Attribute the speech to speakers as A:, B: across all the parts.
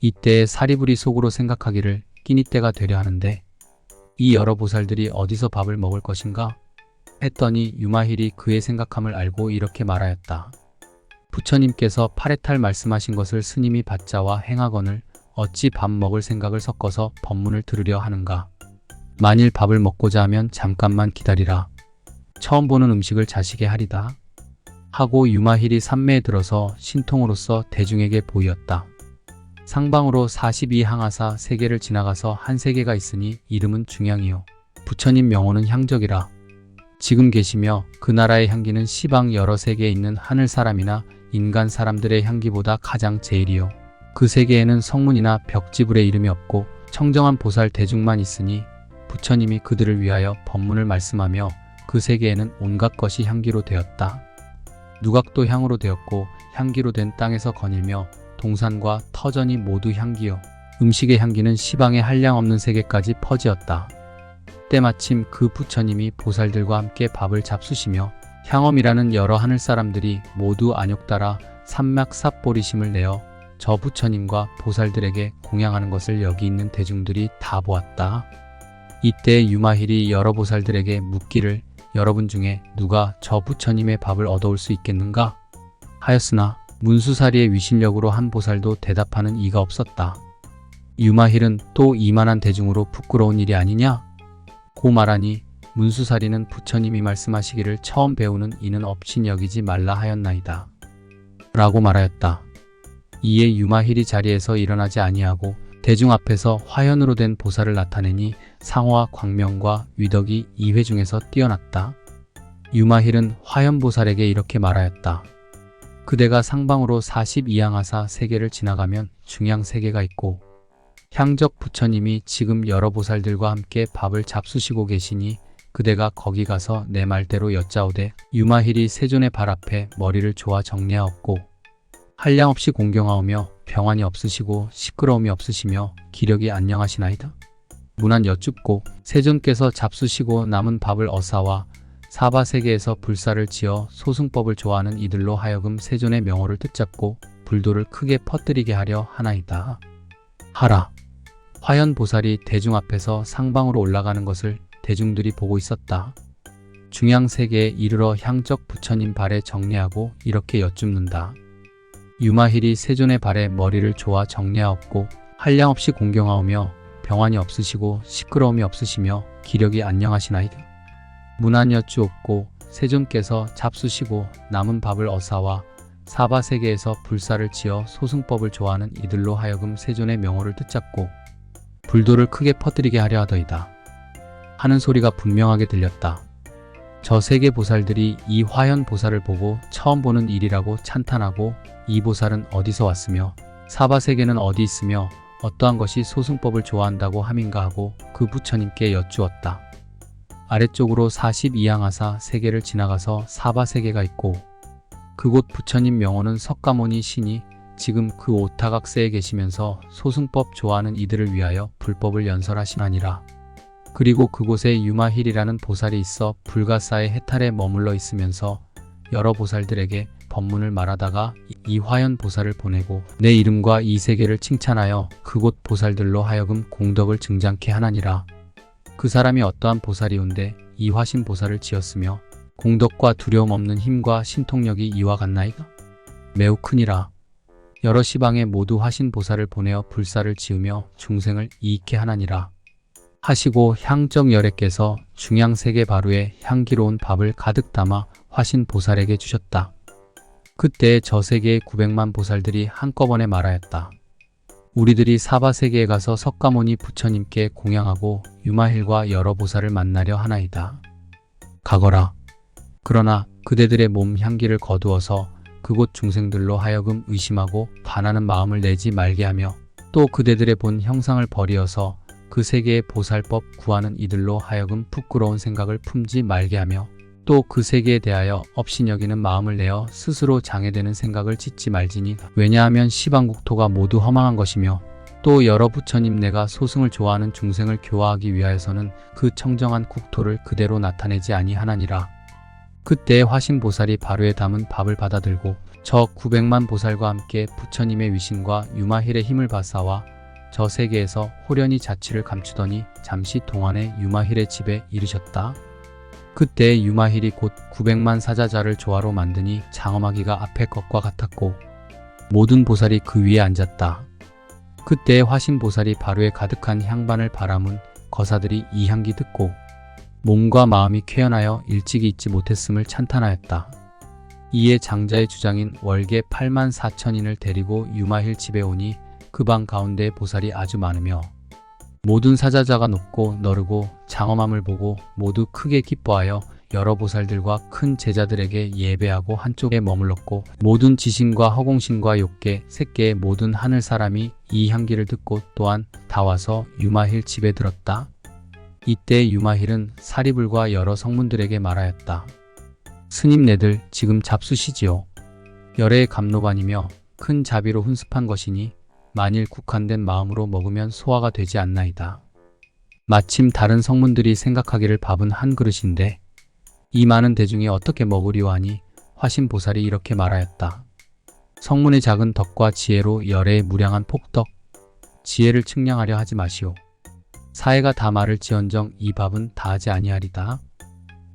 A: 이때 사리불이 속으로 생각하기를 끼니 때가 되려 하는데 이 여러 보살들이 어디서 밥을 먹을 것인가 했더니 유마힐이 그의 생각함을 알고 이렇게 말하였다. 부처님께서 파레탈 말씀하신 것을 스님이 받자와 행하거늘 어찌 밥 먹을 생각을 섞어서 법문을 들으려 하는가. 만일 밥을 먹고자 하면 잠깐만 기다리라. 처음 보는 음식을 자식에 하리다. 하고 유마힐이 산매에 들어서 신통으로서 대중에게 보이었다. 상방으로 42항하사 세계를 지나가서 한 세계가 있으니 이름은 중향이요. 부처님 명호는 향적이라. 지금 계시며 그 나라의 향기는 시방 여러 세계에 있는 하늘 사람이나 인간 사람들의 향기보다 가장 제일이요. 그 세계에는 성문이나 벽지불의 이름이 없고 청정한 보살 대중만 있으니 부처님이 그들을 위하여 법문을 말씀하며 그 세계에는 온갖 것이 향기로 되었다. 누각도 향으로 되었고 향기로 된 땅에서 거닐며 동산과 터전이 모두 향기요. 음식의 향기는 시방의 한량없는 세계까지 퍼지었다. 때마침 그 부처님이 보살들과 함께 밥을 잡수시며 향엄이라는 여러 하늘 사람들이 모두 안욕 따라 산막 삿보리심을 내어 저 부처님과 보살들에게 공양하는 것을 여기 있는 대중들이 다 보았다. 이때 유마힐이 여러 보살들에게 묻기를 여러분 중에 누가 저 부처님의 밥을 얻어올 수 있겠는가? 하였으나 문수사리의 위신력으로 한 보살도 대답하는 이가 없었다. 유마힐은 또 이만한 대중으로 부끄러운 일이 아니냐? 고 말하니 문수사리는 부처님이 말씀하시기를 처음 배우는 이는 업신 여기지 말라 하였나이다. 라고 말하였다. 이에 유마힐이 자리에서 일어나지 아니하고 대중 앞에서 화현으로 된 보살을 나타내니 상화 광명과 위덕이 이회 중에서 뛰어났다. 유마힐은 화현보살에게 이렇게 말하였다. 그대가 상방으로 42양하사 세계를 지나가면 중양 세계가 있고 향적 부처님이 지금 여러 보살들과 함께 밥을 잡수시고 계시니 그대가 거기 가서 내 말대로 여짜오되 유마힐이 세존의 발 앞에 머리를 조아 정리하옵고 한량 없이 공경하오며 병환이 없으시고 시끄러움이 없으시며 기력이 안녕하시나이다. 문안 여쭙고 세존께서 잡수시고 남은 밥을 어사와 사바 세계에서 불사를 지어 소승법을 좋아하는 이들로 하여금 세존의 명호를 뜻잡고 불도를 크게 퍼뜨리게 하려 하나이다. 하라. 화연 보살이 대중 앞에서 상방으로 올라가는 것을 대중들이 보고 있었다. 중양 세계에 이르러 향적 부처님 발에 정리하고 이렇게 여쭙는다. 유마힐이 세존의 발에 머리를 조아 정리하옵고 한량 없이 공경하오며 병환이 없으시고 시끄러움이 없으시며 기력이 안녕하시나이다. 문안 여쭈옵고 세존께서 잡수시고 남은 밥을 어사와 사바 세계에서 불사를 지어 소승법을 좋아하는 이들로 하여금 세존의 명호를 뜻잡고 불도를 크게 퍼뜨리게 하려 하더이다. 하는 소리가 분명하게 들렸다. 저 세계 보살들이 이 화현 보살을 보고 처음 보는 일이라고 찬탄하고 이 보살은 어디서 왔으며 사바 세계는 어디 있으며 어떠한 것이 소승법을 좋아한다고 함인가 하고 그 부처님께 여쭈었다. 아래쪽으로 42양하사 세계를 지나가서 사바 세계가 있고 그곳 부처님 명호는 석가모니 신이 지금 그 오타각세에 계시면서 소승법 좋아하는 이들을 위하여 불법을 연설하시나니라. 그리고 그곳에 유마힐이라는 보살이 있어 불가사의 해탈에 머물러 있으면서 여러 보살들에게 법문을 말하다가 이 화연 보살을 보내고 내 이름과 이 세계를 칭찬하여 그곳 보살들로 하여금 공덕을 증장케 하나니라. 그 사람이 어떠한 보살이온데 이 화신 보살을 지었으며 공덕과 두려움 없는 힘과 신통력이 이와 같나이까? 매우 크니라. 여러 시방에 모두 화신 보살을 보내어 불사를 지으며 중생을 이익케 하나니라. 하시고 향정 열애께서 중양 세계 바루에 향기로운 밥을 가득 담아 화신 보살에게 주셨다. 그때 저 세계의 900만 보살들이 한꺼번에 말하였다. 우리들이 사바 세계에 가서 석가모니 부처님께 공양하고 유마힐과 여러 보살을 만나려 하나이다. 가거라. 그러나 그대들의 몸 향기를 거두어서 그곳 중생들로 하여금 의심하고 반하는 마음을 내지 말게 하며 또 그대들의 본 형상을 버리어서 그 세계의 보살법 구하는 이들로 하여금 부끄러운 생각을 품지 말게 하며 또 그 세계에 대하여 업신 여기는 마음을 내어 스스로 장애되는 생각을 짓지 말지니 왜냐하면 시방국토가 모두 허망한 것이며 또 여러 부처님 내가 소승을 좋아하는 중생을 교화하기 위하여서는 그 청정한 국토를 그대로 나타내지 아니하나니라. 그때 화신보살이 바로에 담은 밥을 받아들고 저 900만 보살과 함께 부처님의 위신과 유마힐의 힘을 받사와 저 세계에서 호련히 자취를 감추더니 잠시 동안에 유마힐의 집에 이르셨다. 그때 유마힐이 곧 900만 사자자를 조화로 만드니 장엄하기가 앞의 것과 같았고 모든 보살이 그 위에 앉았다. 그때 화신 보살이 바로에 가득한 향반을 바라문 거사들이 이 향기 듣고 몸과 마음이 쾌연하여 일찍이 잊지 못했음을 찬탄하였다. 이에 장자의 주장인 월계 8만 4천인을 데리고 유마힐 집에 오니 그 방 가운데 보살이 아주 많으며 모든 사자자가 높고 너르고 장엄함을 보고 모두 크게 기뻐하여 여러 보살들과 큰 제자들에게 예배하고 한쪽에 머물렀고 모든 지신과 허공신과 욕계, 색계의 모든 하늘 사람이 이 향기를 듣고 또한 다 와서 유마힐 집에 들었다. 이때 유마힐은 사리불과 여러 성문들에게 말하였다. 스님네들 지금 잡수시지요. 열의 감로반이며 큰 자비로 훈습한 것이니 만일 국한된 마음으로 먹으면 소화가 되지 않나이다. 마침 다른 성문들이 생각하기를 밥은 한 그릇인데 이 많은 대중이 어떻게 먹으리오 하니 화신보살이 이렇게 말하였다. 성문의 작은 덕과 지혜로 열의 무량한 폭덕, 지혜를 측량하려 하지 마시오. 사해가 다 말을 지언정 이 밥은 다하지 아니하리다.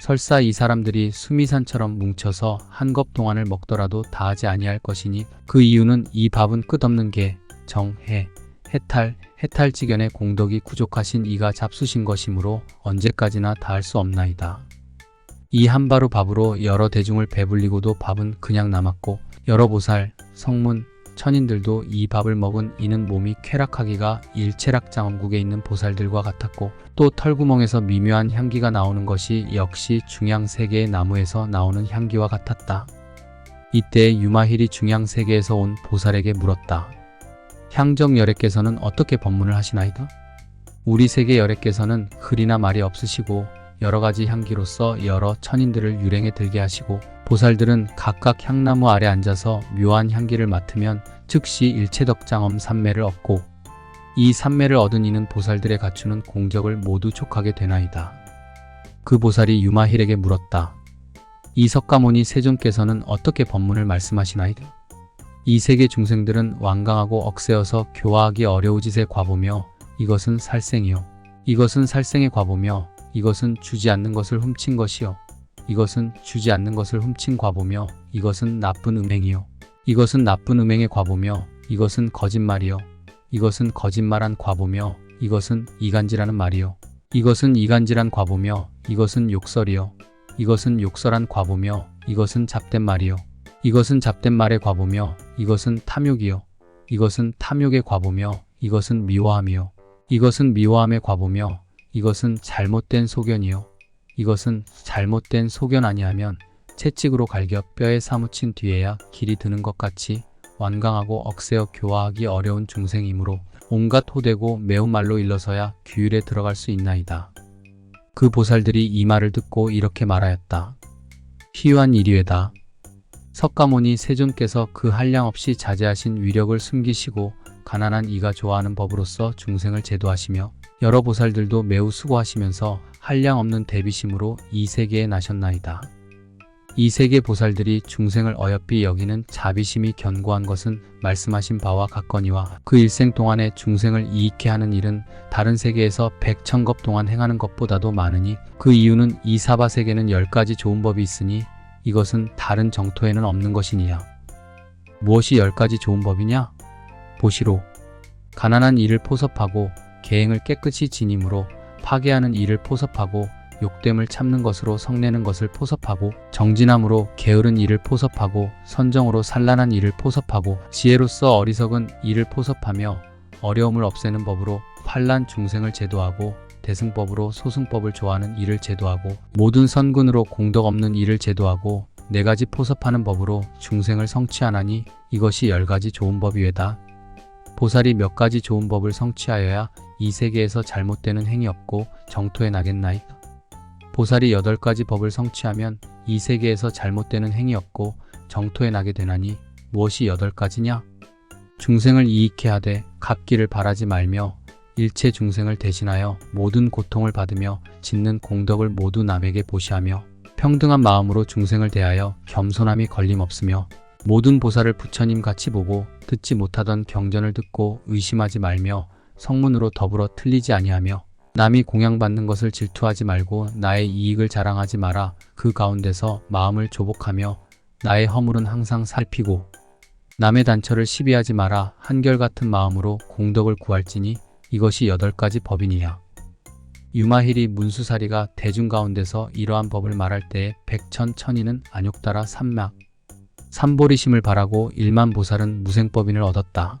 A: 설사 이 사람들이 수미산처럼 뭉쳐서 한겁 동안을 먹더라도 다하지 아니할 것이니 그 이유는 이 밥은 끝없는 게 정, 해, 해탈, 해탈지견의 공덕이 부족하신 이가 잡수신 것이므로 언제까지나 다할 수 없나이다. 이 한바루 밥으로 여러 대중을 배불리고도 밥은 그냥 남았고 여러 보살, 성문, 천인들도 이 밥을 먹은 이는 몸이 쾌락하기가 일체락장엄국에 있는 보살들과 같았고 또 털구멍에서 미묘한 향기가 나오는 것이 역시 중양세계의 나무에서 나오는 향기와 같았다. 이때 유마힐이 중양세계에서 온 보살에게 물었다. 향정 열애께서는 어떻게 법문을 하시나이다? 우리 세계 열애께서는 글이나 말이 없으시고 여러 가지 향기로서 여러 천인들을 유랭에 들게 하시고 보살들은 각각 향나무 아래 앉아서 묘한 향기를 맡으면 즉시 일체덕장엄 삼매를 얻고 이 삼매를 얻은 이는 보살들의 갖추는 공적을 모두 촉하게 되나이다. 그 보살이 유마힐에게 물었다. 이 석가모니 세존께서는 어떻게 법문을 말씀하시나이다? 이 세계 중생들은 완강하고 억세어서 교화하기 어려우짓의 과보며 이것은 살생이요. 이것은 살생의 과보며 이것은 주지 않는 것을 훔친 것이요. 이것은 주지 않는 것을 훔친 과보며 이것은 나쁜 음행이요. 이것은 나쁜 음행의 과보며 이것은 거짓말이요. 이것은 거짓말한 과보며 이것은 이간질하는 말이요. 이것은 이간질한 과보며 이것은 욕설이요. 이것은 욕설한 과보며 이것은 잡된 말이요. 이것은 잡된 말의 과보며 이것은 탐욕이요. 이것은 탐욕의 과보며 이것은 미워함이요. 이것은 미워함의 과보며 이것은 잘못된 소견이요. 이것은 잘못된 소견 아니하면 채찍으로 갈겨 뼈에 사무친 뒤에야 길이 드는 것 같이 완강하고 억세어 교화하기 어려운 중생이므로 온갖 호되고 매운 말로 일러서야 규율에 들어갈 수 있나이다. 그 보살들이 이 말을 듣고 이렇게 말하였다. 희유한 일이외다. 석가모니 세존께서 그 한량 없이 자제하신 위력을 숨기시고 가난한 이가 좋아하는 법으로서 중생을 제도하시며 여러 보살들도 매우 수고하시면서 한량 없는 대비심으로 이 세계에 나셨나이다. 이 세계 보살들이 중생을 어여삐 여기는 자비심이 견고한 것은 말씀하신 바와 같거니와 그 일생 동안에 중생을 이익해 하는 일은 다른 세계에서 백천겁 동안 행하는 것보다도 많으니 그 이유는 이 사바 세계는 열 가지 좋은 법이 있으니 이것은 다른 정토에는 없는 것이니야. 무엇이 열 가지 좋은 법이냐? 보시로. 가난한 이를 포섭하고 계행을 깨끗이 지님으로 파괴하는 이를 포섭하고 욕됨을 참는 것으로 성내는 것을 포섭하고 정진함으로 게으른 이를 포섭하고 선정으로 산란한 이를 포섭하고 지혜로서 어리석은 이를 포섭하며 어려움을 없애는 법으로 환란 중생을 제도하고 대승법으로 소승법을 좋아하는 이를 제도하고 모든 선군으로 공덕 없는 이를 제도하고 네 가지 포섭하는 법으로 중생을 성취하나니 이것이 열 가지 좋은 법이외다. 보살이 몇 가지 좋은 법을 성취하여야 이 세계에서 잘못되는 행위 없고 정토에 나겠나이까. 보살이 여덟 가지 법을 성취하면 이 세계에서 잘못되는 행위 없고 정토에 나게 되나니 무엇이 여덟 가지냐? 중생을 이익해 하되 갚기를 바라지 말며 일체 중생을 대신하여 모든 고통을 받으며 짓는 공덕을 모두 남에게 보시하며 평등한 마음으로 중생을 대하여 겸손함이 걸림없으며 모든 보살을 부처님 같이 보고 듣지 못하던 경전을 듣고 의심하지 말며 성문으로 더불어 틀리지 아니하며 남이 공양받는 것을 질투하지 말고 나의 이익을 자랑하지 마라. 그 가운데서 마음을 조복하며 나의 허물은 항상 살피고 남의 단처를 시비하지 마라. 한결같은 마음으로 공덕을 구할지니 이것이 여덟 가지 법이니라. 유마힐이 문수사리가 대중 가운데서 이러한 법을 말할 때에 백천 천인은 안욕따라 삼막 삼보리심을 바라고 일만 보살은 무생법인을 얻었다.